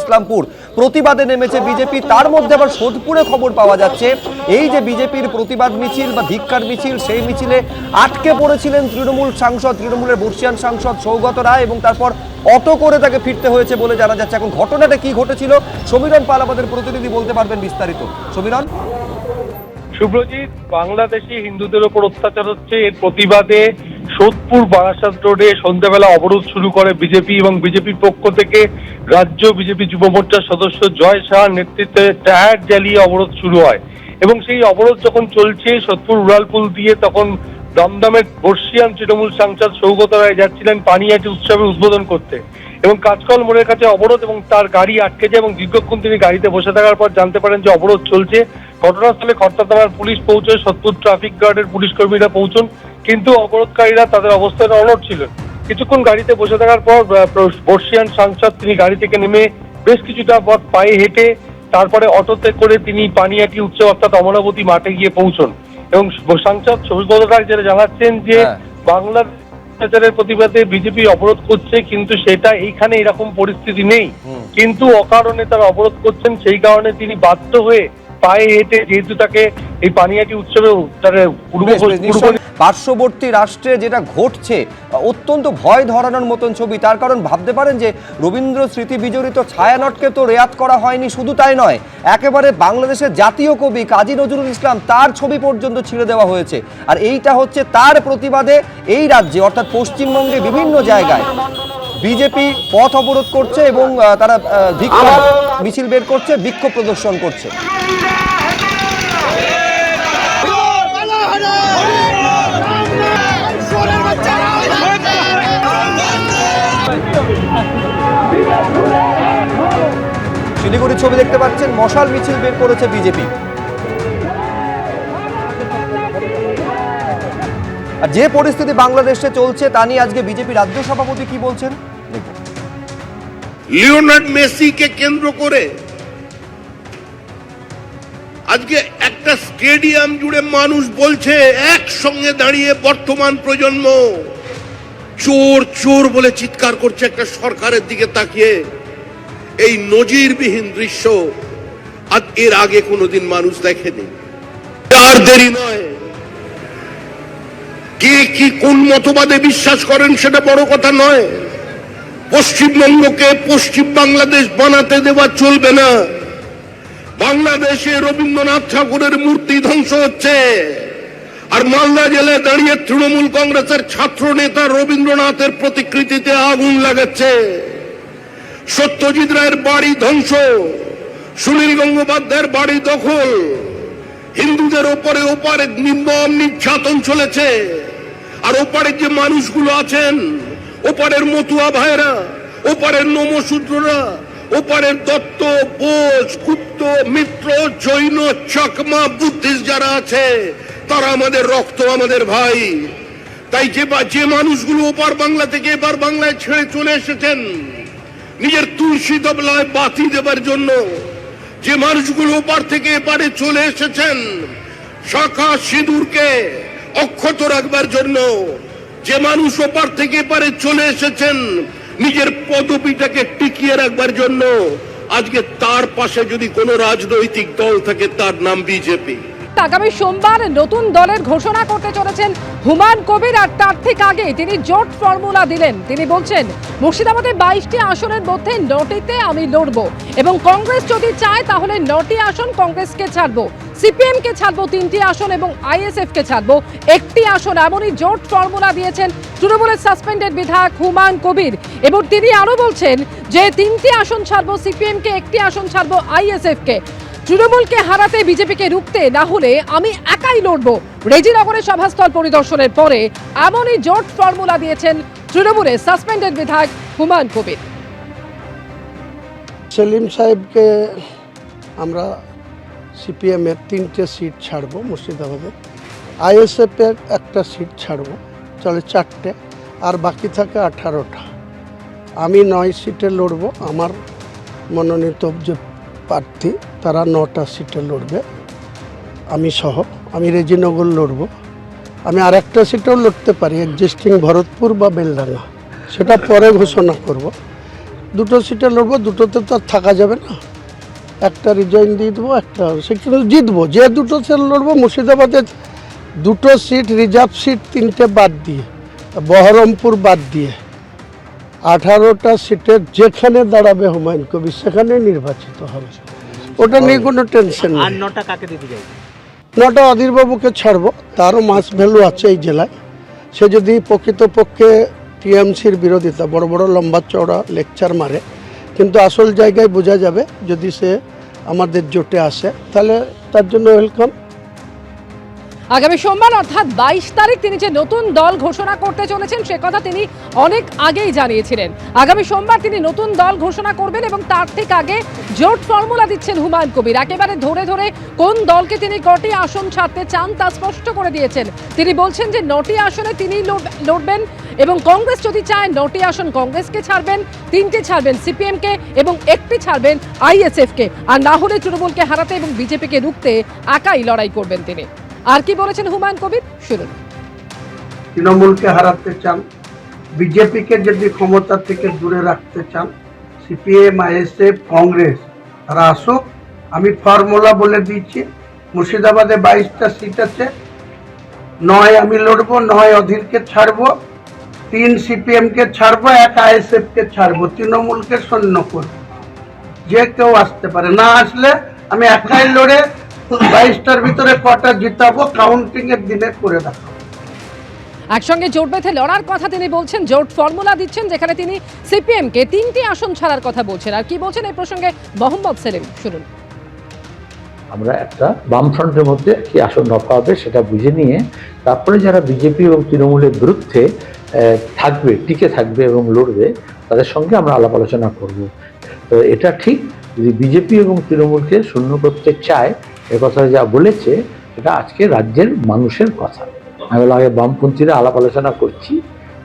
ইসলামপুর। প্রতিবাদে নেমেছে বিজেপি, তার মধ্যে আবার সোদপুরে খবর পাওয়া যাচ্ছে। এই যে বিজেপির প্রতিবাদ মিছিল বা ধিক্কার মিছিল, সেই মিছিলে আটকে পড়েছিলেন তৃণমূল সাংসদ, তৃণমূলের বর্ষিয়ান সাংসদ সৌগত রায় এবং তারপর অটো করে তাকে ফিরতে হয়েছে বলে জানা যাচ্ছে। এখন ঘটনাটা কি ঘটেছিল? সমীরণ পাল আমাদের প্রতিনিধি বলতে পারবেন বিস্তারিত। সমীরণ? শুভ্রজিৎ বাংলাদেশি হিন্দুদের ওপর অত্যাচার হচ্ছে। এর প্রতিবাদে সোদপুর বারাসাত রোডে সন্ধ্যাবেলা অবরোধ শুরু করে বিজেপি এবং বিজেপির পক্ষ থেকে রাজ্য বিজেপি যুব মোর্চার সদস্য জয় শাহর নেতৃত্বে টায়ার জ্বালিয়ে অবরোধ শুরু হয়। এবং সেই অবরোধ যখন চলছে, সোদপুর উড়ালপুল দিয়ে তখন দমদমের বর্ষিয়ান তৃণমূল সাংসদ সৌগত রায় যাচ্ছিলেন পানিয়াটি উৎসবে উদ্বোধন করতে। এবং কাজকল মোড়ের কাছে অবরোধ এবং তার গাড়ি আটকে যায় এবং দীর্ঘক্ষণ তিনি গাড়িতে বসে থাকার পর জানতে পারেন যে অবরোধ চলছে। ঘটনাস্থলে খরতাতামার পুলিশ পৌঁছয় সৎপুর ট্রাফিক গার্ডের পুলিশ কর্মীরা পৌঁছন। কিন্তু অবরোধকারীরা তাদের অবস্থানে অনড় ছিলেন। কিছুক্ষণ গাড়িতে বসে থাকার পর বর্ষিয়ান সাংসদ তিনি গাড়ি থেকে নেমে বেশ কিছুটা পথ পায়ে হেঁটে তারপরে অটোতে করে তিনি পানিয়াটি উৎসব অর্থাৎ অমরাবতী মাঠে গিয়ে পৌঁছন। এবং সাংসদ সবিগত রায় যেটা জানাচ্ছেন যে হ্যাঁ। বাংলার অত্যাচারের প্রতিবাদে বিজেপি অবরোধ করছে কিন্তু সেটা এইখানে এরকম পরিস্থিতি নেই। কিন্তু অকারণে তারা অবরোধ করছেন সেই কারণে তিনি বাধ্য হয়ে পায়ে হেঁটে যেহেতু তাকে এই পানিয়াটি উৎসবে তার পূর্ব পার্শ্ববর্তী রাষ্ট্রে যেটা ঘটছে অত্যন্ত ভয় ধরানোর মতন ছবি। তার কারণ ভাবতে পারেন যে রবীন্দ্র স্মৃতি বিজড়িত ছায়ানটকে তো রেয়াত করা হয়নি শুধু তাই নয় একেবারে বাংলাদেশের জাতীয় কবি কাজী নজরুল ইসলাম তার ছবি পর্যন্ত ছিঁড়ে দেওয়া হয়েছে। আর এইটা হচ্ছে তার প্রতিবাদে এই রাজ্যে অর্থাৎ পশ্চিমবঙ্গে বিভিন্ন জায়গায় বিজেপি পথ অবরোধ করছে এবং তারা ধিক্কার মিছিল বের করছে বিক্ষোভ প্রদর্শন করছে। শিলিগুড়ির ছবি দেখতে পাচ্ছেন মশাল মিছিল বের করেছে বিজেপি। আর যে পরিস্থিতি বাংলাদেশে চলছে তা নিয়ে আজকে বিজেপি রাজ্য সভাপতি কি বলছেন? লিওনার্ড মেসিকে কেন্দ্র করে আজকে একটা স্টেডিয়াম জুড়ে মানুষ বলছে, একসঙ্গে দাঁড়িয়ে বর্তমান প্রজন্ম চোর চোর বলে চিৎকার করছে একটা সরকারের দিকে তাকিয়ে। এই নজিরবিহীন দৃশ্য আজ এর আগে কোনোদিন মানুষ দেখেনি। আর দেরি নয়। কে কি কোন মতবাদে বিশ্বাস করেন সেটা বড় কথা নয়। পশ্চিমবঙ্গকে পশ্চিম বাংলাদেশ বানাতে দেওয়া চলবে না। বাংলাদেশে রবীন্দ্রনাথ ঠাকুরের মূর্তি ধ্বংস হচ্ছে। আর মালদা জেলায় দাঁড়িয়ে তৃণমূল কংগ্রেসের ছাত্র নেতা রবীন্দ্রনাথের প্রতিকৃতিতে আগুন লাগাচ্ছে। সত্যজিৎ রায়ের বাড়ি ধ্বংস। সুনীল গঙ্গোপাধ্যায়ের বাড়ি দখল। হিন্দুদের ওপরে ওপারে নির্মম নির্যাতন চলেছে। আর ওপারে যে মানুষগুলো আছেন, ওপারের মতুয়া ভাইরা ওপারের নমশূদ্ররা ওপারের দত্ত, বোস, গুপ্ত, মিত্র, জৈন, চকমা, বুদ্ধিস্ট যারা আছে, তারা আমাদের রক্ত, আমাদের ভাই। তাই যে যে মানুষগুলো ওপার বাংলা থেকে এবার বাংলায় ছেড়ে চলে এসেছেন, নিজের তুলসী তবলায় বাতি দেবার জন্য যে মানুষগুলো ওপার থেকে এপারে চলে এসেছেন, শাখা সিঁদুরকে অক্ষত রাখবার জন্য, যে মানুষ ওপার থেকে এপারে চলে এসেছেন, নিজের পদবিটাকে টিকিয়ে রাখবার জন্য, আজকে তার পাশে যদি কোনো রাজনৈতিক দল থাকে, তার নাম বিজেপি। আগামী সোমবার নতুন দলের ঘোষণা করতে চলেছেন হুমায়ুন কবির আর তার ঠিক আগে তিনি জোট ফর্মুলা দিলেন। তিনি বলছেন, মুর্শিদাবাদে বাইশটি আসনের মধ্যে নটিতে আমি লড়বো এবং কংগ্রেস যদি চায় তাহলে নটি আসন কংগ্রেসকে ছাড়বো সিপিএম কে ছাড়বো তিনটি আসন এবং আইএসএফ কে ছাড়বো একটি আসন। এমনই জোট ফর্মুলা দিয়েছেন তৃণমূলের সাসপেন্ডেড বিধায়ক হুমায়ুন কবির। এবং তিনি আরও বলছেন যে, তিনটি আসন ছাড়বো সিপিএম কে একটি আসন ছাড়বো আইএসএফ কে তৃণমূলকে হারাতে বিজেপিকে রুখতে না হলে আমি একাই লড়ব। রেজিনগরের সভাস্থল পরিদর্শনের পরে এমনই জোট ফর্মুলা দিয়েছেন তৃণমূলের সাসপেন্ডেড বিধায়ক হুমায়ুন কবির। সেলিম সাহেবকে আমরা সিপিএমের তিনটে সিট ছাড়ব মুর্শিদাবাদে, আইএসএফের একটা সিট ছাড়বো, চলে চারটে, আর বাকি থাকে আঠারোটা। আমি নয় সিটে লড়ব, আমার মনোনীত প্রার্থী, তারা নটা সিটে লড়বে। আমি সহ, আমি রেজিনগর লড়ব। আমি আর একটা সিটেও লড়তে পারি এক্সিস্টিং ভরতপুর বা বেলডাঙ্গা। সেটা পরে ঘোষণা করব। দুটো সিটে লড়বো, দুটোতে তো আর থাকা যাবে না। একটা রিজাইন দিয়ে দেবো, একটা সেখানে জিতবো। যে দুটো সিট লড়বো, মুর্শিদাবাদের দুটো সিট, রিজার্ভ সিট তিনটে বাদ দিয়ে, বহরমপুর বাদ দিয়ে। আঠারোটা সিটের যেখানে দাঁড়াবে হুমায়ুন কবির সেখানে নির্বাচিত হবে। ওটা নিয়ে কোনো টেনশন নেই। নটা কাকে দিতে চাই নটা অধীরবাবুকে ছাড়বো তারও মাস ভ্যালু আছে এই জেলায়। সে যদি প্রকৃতপক্ষে টিএমসির বিরোধিতা বড় বড় লম্বা চওড়া লেকচার মারে কিন্তু আসল জায়গায় বোঝা যাবে যদি সে আমাদের জোটে আসে তাহলে তার জন্য ওয়েলকাম আগামী সোমবার, অর্থাৎ বাইশ তারিখ, তিনি যে নতুন দল ঘোষণা করতে চলেছেন, সে কথা তিনি অনেক আগেই জানিয়েছিলেন। আগামী সোমবার তিনি নতুন দল ঘোষণা করবেন এবং তার ঠিক আগে জোট ফর্মুলা দিচ্ছেন হুমায়ুন কবির। একেবারে ধরে ধরে কোন দলকে তিনি কটি আসন ছাড়তে চান তা স্পষ্ট করে দিয়েছেন। তিনি বলছেন যে নটি আসনে তিনি লড়- লড়বেন এবং কংগ্রেস যদি চায়, নটি আসন কংগ্রেসকে ছাড়বেন, তিনটে ছাড়বেন সিপিএমকে এবং একটি ছাড়বেন আইএসএফকে। আর না হলে তৃণমূলকে হারাতে এবং বিজেপিকে রুখতে একাই লড়াই করবেন তিনি। আর কি বলেছেন হুমায়ুন কবির? শুনুন। তৃণমূলকে হারাতে চান, বিজেপিকে যদি ক্ষমতা থেকে দূরে রাখতে চান, সিপিএম, আইএসএফ, কংগ্রেস, তারা আসুক। আমি ফর্মুলা বলে দিচ্ছি মুর্শিদাবাদে বাইশটা সিট আছে। নয় আমি লড়বো, নয় অধীরকে ছাড়বো, তিন সিপিএমকে ছাড়বো, এক আইএসএফকে ছাড়বো, তৃণমূলকে সৈন্য করব। যে কেউ আসতে পারে। না আসলে আমি একাই লড়ে বাইশটার ভিতরে কটা জিতাবো কাউন্টিং এর দিনে করে দেখাবো। একসঙ্গে জোট বেঁধে লড়ার কথা তিনি বলছেন জোট ফর্মুলা দিচ্ছেন যেখানে তিনি সিপিএমকে তিনটি আসন ছাড়ার কথা বলছেন। আর কি বলছেন এই প্রসঙ্গে মোহাম্মদ সেলিম? শুনুন। আমরা একটা বামফ্রন্টের মধ্যে কি আসন রফা হবে সেটা বুঝে নিয়ে তারপরে যারা বিজেপি এবং তৃণমূলের বিরুদ্ধে থাকবে টিকে থাকবে এবং লড়বে তাদের সঙ্গে আমরা আলাপ আলোচনা করব। তো এটা ঠিক যদি বিজেপি এবং তৃণমূলকে শূন্য করতে চায় কথা যা বলেছে, এটা আজকে রাজ্যের মানুষের কথা। আমি বললাম, আগে বামপন্থীরা আলাপ আলোচনা করছি,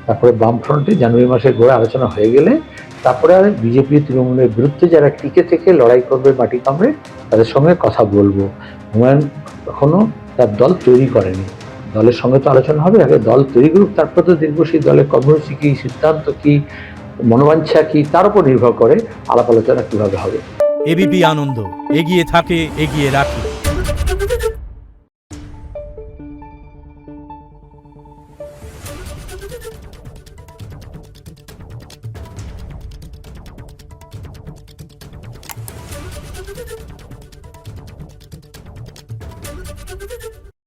তারপরে বামফ্রন্টে জানুয়ারি মাসের গোড়ে আলোচনা হয়ে গেলে, তারপরে বিজেপি তৃণমূলের বিরুদ্ধে যারা টিকে থেকে লড়াই করবে, মাটি কামড়ে, তাদের সঙ্গে কথা বলব। হুমায়ুন এখনও তার দল তৈরি করেনি। দলের সঙ্গে তো আলোচনা হবে, আগে দল তৈরি করুক, তারপর তো দেখব সেই দলের কর্মসূচি কী, সিদ্ধান্ত কী, মনোবাঞ্ছা কী, তার উপর নির্ভর করে আলাপ আলোচনা কীভাবে হবে। এবিপি আনন্দ, এগিয়ে থাকে, এগিয়ে রাখে।